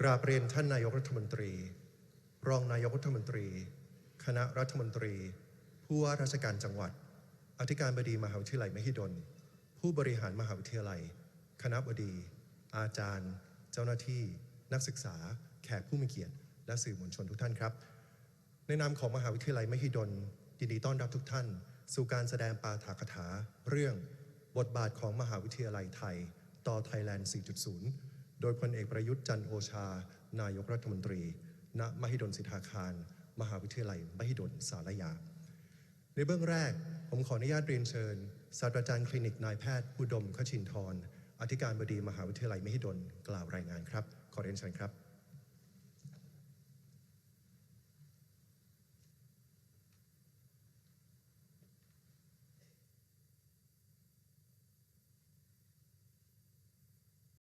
กราบเรียนท่านนายกรัฐมนตรี รองนายกรัฐมนตรี คณะรัฐมนตรี ผู้ว่าราชการจังหวัด อธิการบดีมหาวิทยาลัยมหิดล ผู้บริหารมหาวิทยาลัย คณะบดี อาจารย์ เจ้าหน้าที่ นักศึกษา แขกผู้มีเกียรติ และสื่อมวลชนทุกท่านครับ ในนามของมหาวิทยาลัยมหิดล ยินดีต้อนรับทุกท่าน สู่การแสดงปาฐกถา เรื่อง บทบาทของมหาวิทยาลัยไทย ต่อไทยแลนด์ 4.0 โดยพลเอกประยุทธ์จันโอชา นายกรัฐมนตรี ณ มหิดลสิทธาคาร มหาวิทยาลัย มหิดลสารยา ในเบื้องแรก ผมขออนุญาตเรียนเชิญ ศาสตราจารย์คลินิกนายแพทย์อุดมขชินทร อธิการบดีมหาวิทยาลัยมหิดล กล่าวรายงานครับ ขอเรียนเชิญครับ